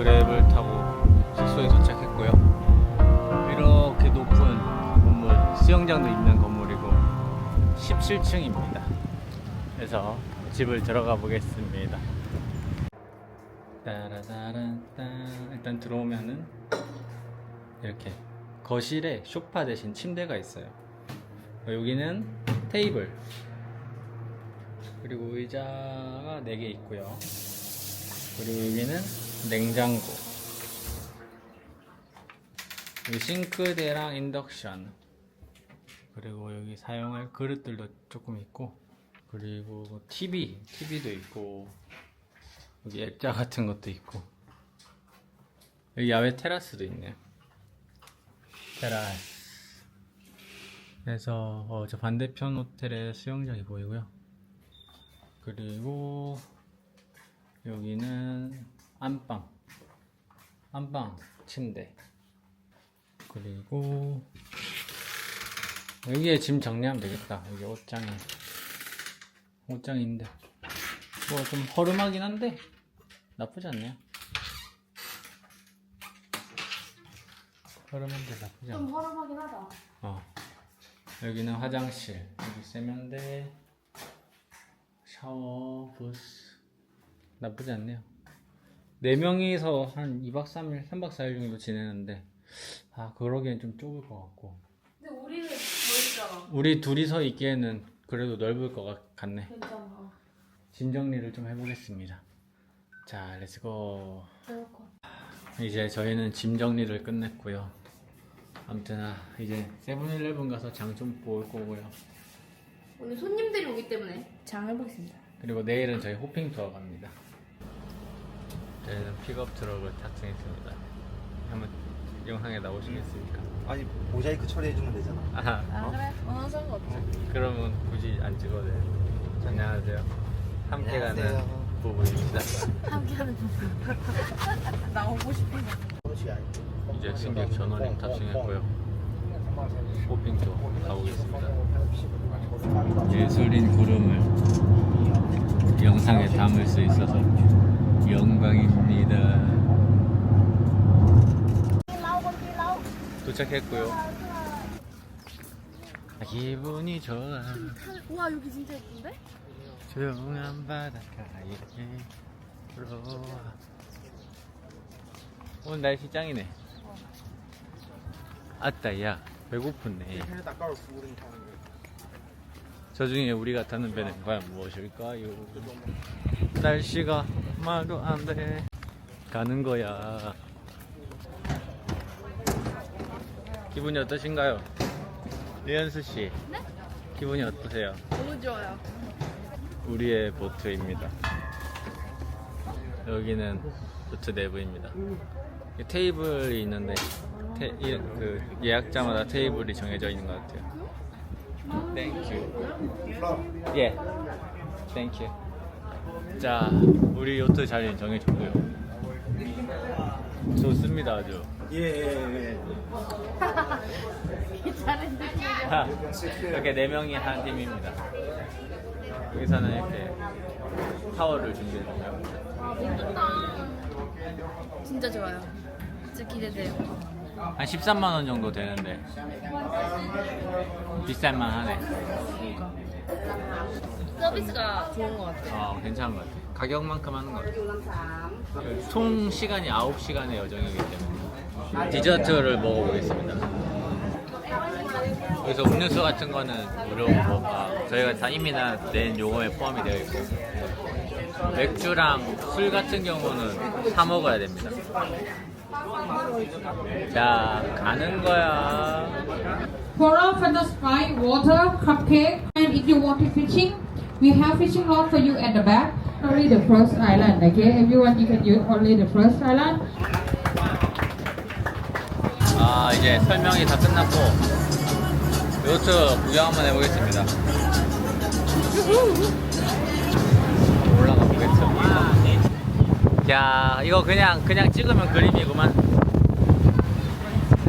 그랩을 타고 숙소에 도착했고요. 이렇게 높은 건물, 수영장도 있는 건물이고 17층입니다. 그래서 집을 들어가 보겠습니다. 따라따란딴 일단 들어오면은 이렇게 거실에 소파 대신 침대가 있어요. 여기는 테이블 그리고 의자가 4개 있고요. 그리고 여기는 냉장고. 여기 싱크대랑 인덕션. 그리고 여기 사용할 그릇들도 조금 있고 그리고 TV, TV도 있고 여기 액자 같은 것도 있고. 여기 야외 테라스도 있네요. 테라스. 그래서 어, 저 반대편 호텔에 수영장이 보이고요. 그리고 여기는 안방. 안방 침대. 그리고 여기에 짐 정리하면 되겠다. 여기 옷장에. 옷장인데. 뭐 좀 허름하긴 한데 나쁘지 않네요. 허름한데 나쁘지 않네 좀 허름하긴 하다. 어. 여기는 화장실, 여기 세면대, 샤워, 부스. 나쁘지 않네요. 네 명이서 한 2박 3일, 3박 4일 정도 지내는데, 아, 그러기엔 좀 좁을 것 같고. 근데 우리는 멋있잖아. 우리 둘이서 있기에는 그래도 넓을 것 같- 같네. 괜찮아. 짐 정리를 좀 해보겠습니다. 자, 렛츠고. 이제 저희는 짐 정리를 끝냈고요. 아무튼 아, 이제 세븐일레븐 가서 장 좀 볼 거고요. 오늘 손님들이 오기 때문에 장 해보겠습니다. 그리고 내일은 저희 호핑 투어 갑니다. 저희는 픽업 트럭을 탑승했습니다. 한번 영상에 나오시겠습니까? 아니 모자이크 처리해주면 되잖아. 아하, 아 그래? 어 상관없지. 그러면 굳이 안 찍어도 돼요. 안녕하세요. 함께 가는 안녕하세요. 부부입니다. 함께하는 부분. 나오고 싶은 거. 이제 승객 전원님 탑승했고요. 호핑 투어 가보겠습니다. 예술인 구름을 영상에 담을 수 있어서 영광입니다. 도착했고요. 기분이 좋아. 와 여기 진짜 예쁜데? 조용한 바닷가에 들어와. 오늘 날씨 짱이네. 아따, 야, 배고프네. 저 중에 우리가 타는 배는 과연 무엇일까요? 날씨가 말도 안 돼. 가는 거야. 기분이 어떠신가요? 류현수 씨. 네? 기분이 어떠세요? 너무 좋아요. 우리의 보트입니다. 여기는 보트 내부입니다. 이 테이블이 있는데 테, 이, 그 예약자마다 테이블이 정해져 있는 것 같아요. Thank you. 예. Thank you. 자, 우리 요트 자리는 정해졌고요. 좋습니다, 아주. 예, 예, 예. 잘했는데. 아, 이렇게 네 명이 한 팀입니다. 여기서는 이렇게 타워를 준비했고요. 아 예쁘다. 진짜 좋아요. 진짜 기대돼요. 한 13만 원 정도 되는데 비쌀만 하네. 서비스가 좋은 것 같아요. 어, 괜찮은 것 같아. 가격만큼 하는 것 같아. 총 시간이 9시간의 여정이기 때문에 디저트를 먹어보겠습니다. 그래서 음료수 같은 거는 무료고 아, 저희가 다 이미 낸 요금에 포함이 되어 있고 맥주랑 술 같은 경우는 사 먹어야 됩니다. 자, 가는 거야. Coral, Fanta Sprite, water, cupcake, and if you want to fishing, we have fishing rod for you at the back. Only the first island, okay? Everyone, you can use only the first island. 아 이제 설명이 다 끝났고 요트 구경 한번 해보겠습니다 올라가 보겠습니다 야 이거 그냥 그냥 찍으면 그림이구만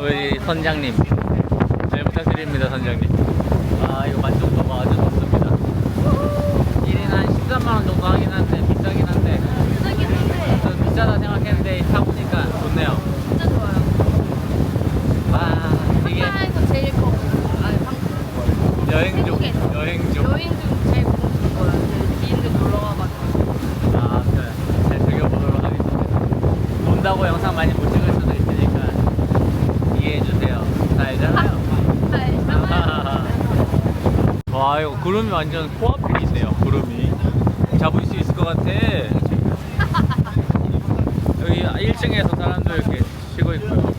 우리 선장님 잘 부탁드립니다 선장님 아 이거 만족 도가 아주 높습니다 1인 한 13만원 정도 하긴 한데 비싸긴 한데 비싸긴 한데. 좀 비싸다 생각했는데 타보니 덥다고 영상 많이 못 찍을 수도 있으니까 이해해주세요. 다 알잖아요. 와 이거 구름이 완전 코앞에 있네요 구름이. 잡을 수 있을 것 같아. 여기 1층에서 사람들 이렇게 쉬고 있고요.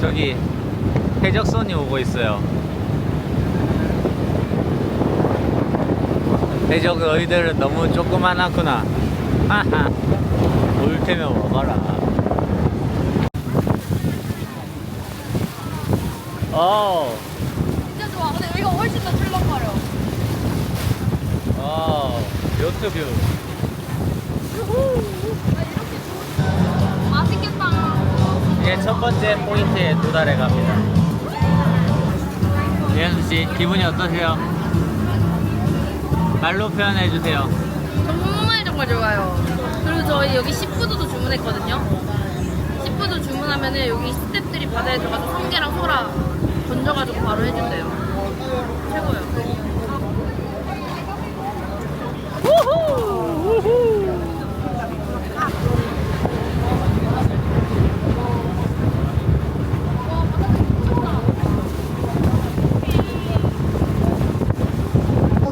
저기 해적선이 오고 있어요. 해적 너희들은 너무 조그만하구나. 하하. 올 테면 와봐라. 어. 진짜 좋아. 근데 여기가 훨씬 더 출렁거려. 와, 요트 뷰. 맛있겠다. 이제 첫 번째 포인트에 도달해 갑니다. 예수 씨, 기분이 어떠세요? 말로 표현해 주세요. 정말 정말 좋아요. 그리고 저희 여기 시푸드도 주문했거든요. 시푸드 주문하면 은 여기 스태프들이 바다에 들어가서 성게랑 소라 건져가지고 바로 해준대요. 최고예요. At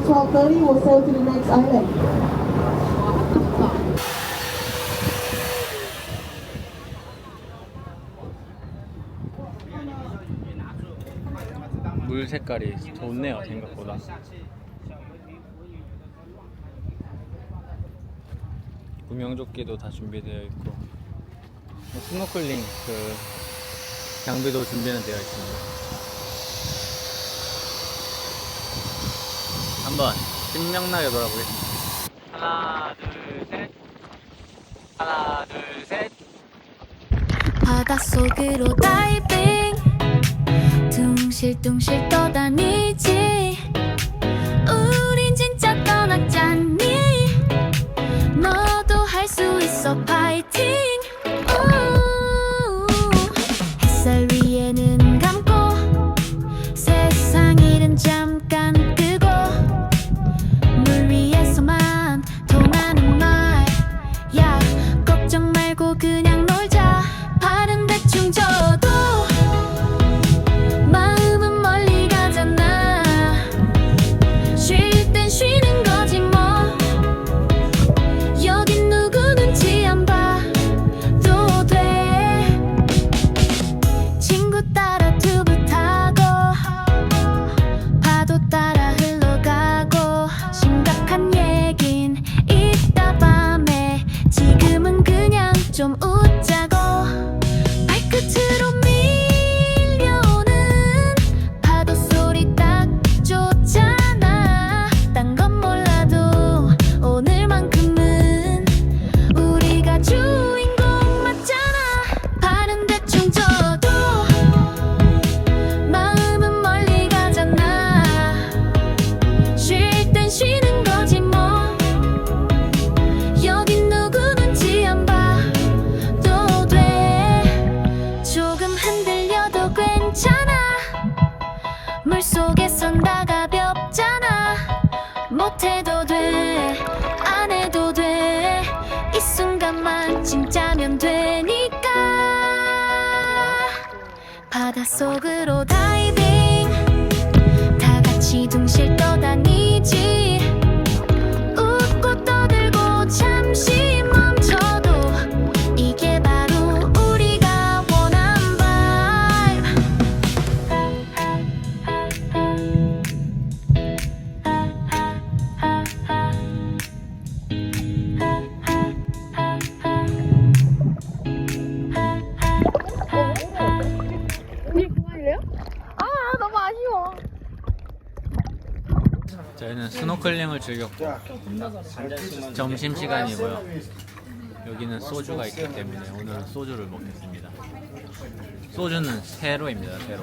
12.30, we'll sail to the next island. 물 색깔이 좋네요, 생각보다. 구명조끼도 다 준비되어 있고, 뭐 스노클링 그 장비도 준비는 되어 있습니다. 한번 신명나게 돌아보겠습니다. 하나, 둘, 셋. 하나, 둘, 셋. 바닷속으로 다이빙 둥실둥실 떠다니지 수있 바닷속으로 다이빙. 다 같이 둥실 떠다니지 저희는 스노클링을 즐겼고 점심 시간이고요. 여기는 소주가 있기 때문에 오늘은 소주를 먹겠습니다. 소주는 세로입니다. 세로.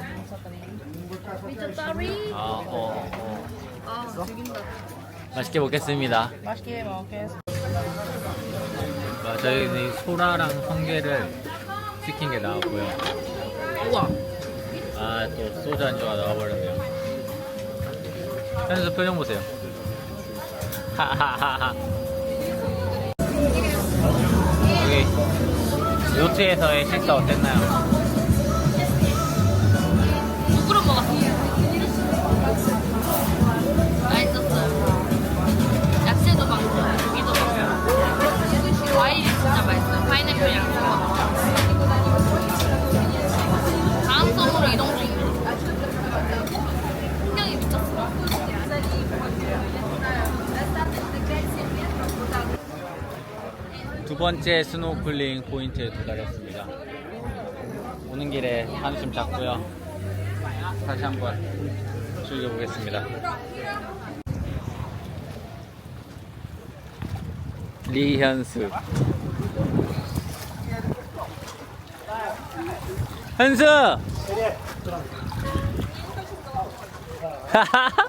아, 어, 어. 아. 맛있게 먹겠습니다. 맛있게 먹겠습니다. 아, 저희는 이 소라랑 성게를 시킨 게 나왔고요. 우와. 아, 또 소주 안주가 나와버렸네요. 현수 표정 보세요. 하하하하. 여기 요트에서의 식사 어땠나요? 두 번째 스노클링 포인트에 도달했습니다. 오는 길에 한숨 잤고요. 다시 한번 즐겨보겠습니다. 리현수. 현수!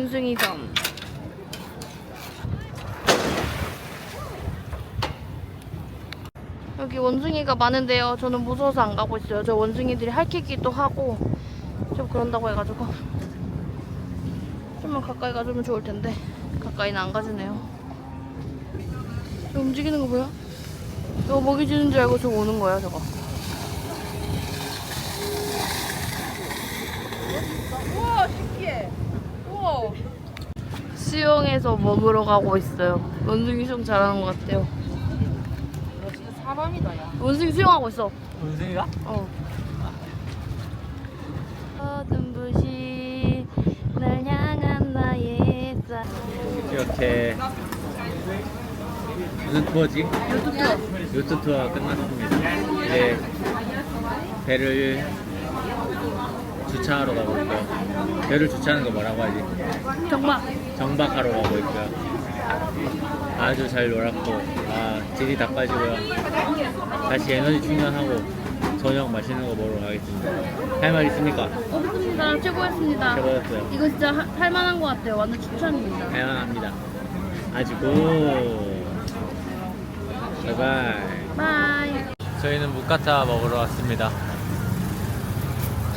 원숭이 점. 여기 원숭이가 많은데요. 저는 무서워서 안 가고 있어요. 저 원숭이들이 핥히기도 하고 좀 그런다고 해가지고 좀만 가까이 가주면 좋을 텐데 가까이는 안 가주네요. 저 움직이는 거 보여? 저거 먹이 주는 줄 알고 저거 오는 거야 저거. 우와 신기해. 우와. 수영해서 먹으러 가고 있어요. 원숭이 수영 잘하는 것 같아요. 사람이다 야. 원숭이 수영하고 있어. 원숭이가? 어. 어둠 부시 날 향한 나의 사. 이렇게 무슨 투어지? 요트 투어. 요트 끝났습니다. 이제 배를 주차하러 가고 있고요. 배를 주차하는 거 뭐라고 하지? 정말 정박하러 가고 있고요. 아주 잘 놀았고, 아, 질이 다 빠지고요. 다시 에너지 충전하고 저녁 맛있는 거 먹으러 가겠습니다. 할 말 있습니까? 없습니다. 최고였습니다. 최고였어요. 이거 진짜 하- 할 만한 것 같아요. 완전 추천입니다. 다양합니다. 아주 고. 바이바이. 바이. 저희는 무카타 먹으러 왔습니다.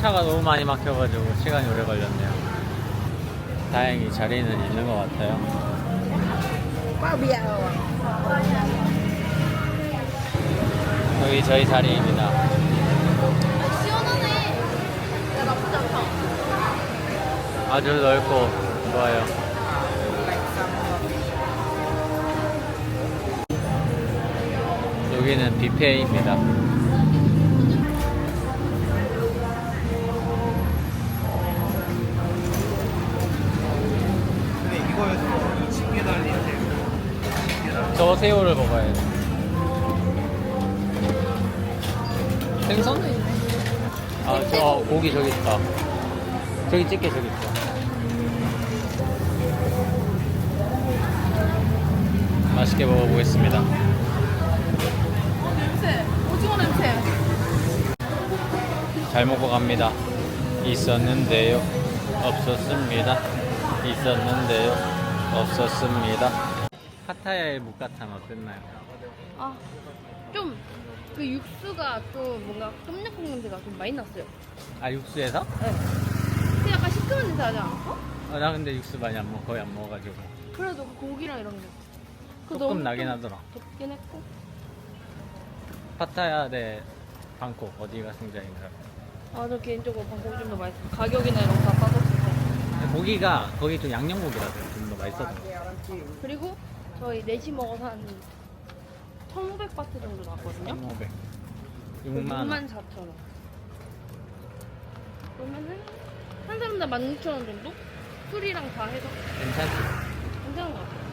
차가 너무 많이 막혀가지고 시간이 오래 걸렸네요. 다행히 자리는 있는 것 같아요. 여기 저희 자리입니다. 않다. 아주 넓고 좋아요. 여기는 뷔페입니다. 새우를 먹어야 돼. 있네. 아, 저 어, 고기 저기 있다. 저기 집게 저기 있어. 맛있게 먹어보겠습니다. 냄새. 오징어 냄새. 잘 먹고 갑니다. 있었는데요. 없었습니다. 있었는데요. 없었습니다. 파타야의 묵가탕 어땠나요? 아, 좀 그 육수가 좀 뭔가 똠양꿍 냄새가 좀 많이 났어요. 아, 육수에서? 네. 근데 약간 시큼한 냄새 나지 않았어? 어, 나 근데 육수 많이 안 먹어, 거의 안 먹어가지고. 그래도 그 고기랑 이런 게. 그거 조금 너무 나긴 좀 하더라. 덥긴 했고. 파타야 대 방콕 어디가 승자인가요? 아, 저 개인적으로 방콕이 좀 더 맛있어. 가격이나 이런 거 다 빠졌을 때. 고기가 거기 좀 양념 고기라서 좀 더 맛있었던 것 같아요. 그리고 저희 넷이 먹어서 한 1,500바트 정도 나왔거든요. 1,500. 6만 6만 원. 4천 원. 그러면은 한 사람당 16,000원 정도? 술이랑 다 해서 괜찮지? 괜찮은 것 같아요.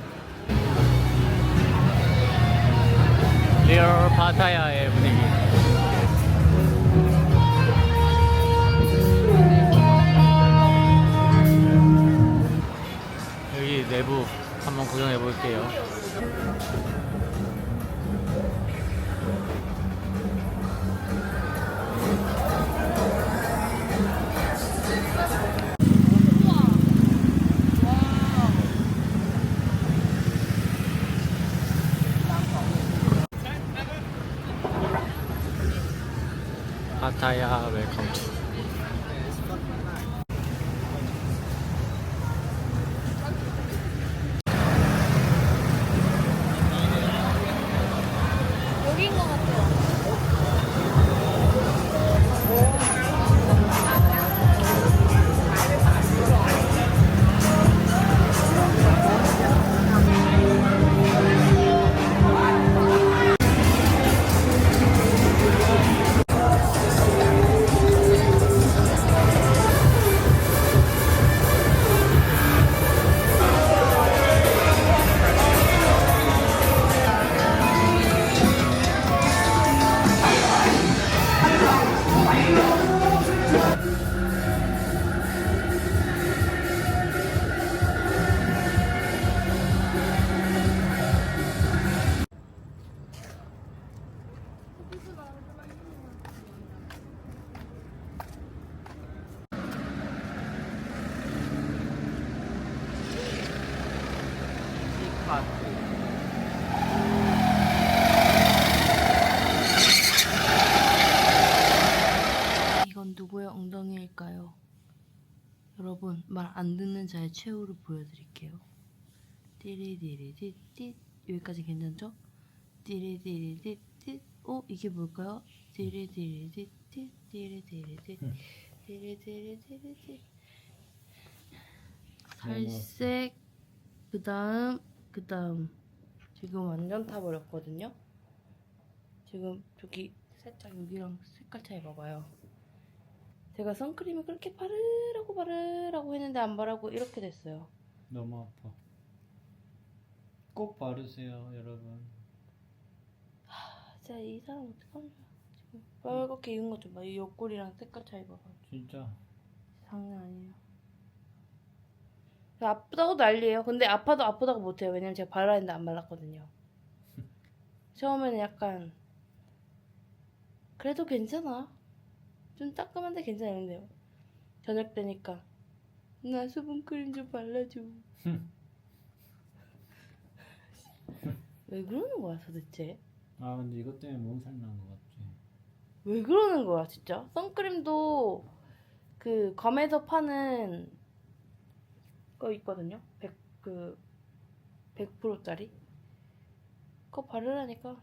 리얼 파타야의 분위기. 여기 내부 한번 구경해 볼게요. 아타야 웰컴 투 여러분 말 안 듣는 자의 최후를 보여드릴게요. 띠리디리디띠 여기까지 괜찮죠? 띠리디리디띠 어 이게 뭘까요? 띠리디리디띠 띠리디리디 띠리디리디디 살색 그 다음 그 다음 지금 완전 타버렸거든요. 지금 저기 살짝 여기랑 색깔 차이 봐봐요. 제가 선크림을 그렇게 바르라고 바르라고 했는데 안 바르고 이렇게 됐어요. 너무 아파 꼭 바르세요 여러분 아, 진짜 이 사람 어떡하냐. 지금 빨갛게 익은 것좀 봐. 이 옆구리랑 색깔 차이 봐봐. 진짜 장난 아니에요. 아프다고 난리예요. 근데 아파도 아프다고 못해요. 왜냐면 제가 발라야 했는데 안 발랐거든요. 처음에는 약간 그래도 괜찮아. 좀 따끔한데 괜찮은데요. 저녁 되니까 나 수분크림 좀 발라줘. 왜 그러는 거야 도대체? 아 근데 이것 때문에 몸살 난것 같지 왜 그러는 거야 진짜? 선크림도 그 검에서 파는 거 있거든요. 100그 100%짜리. 그거 바르라니까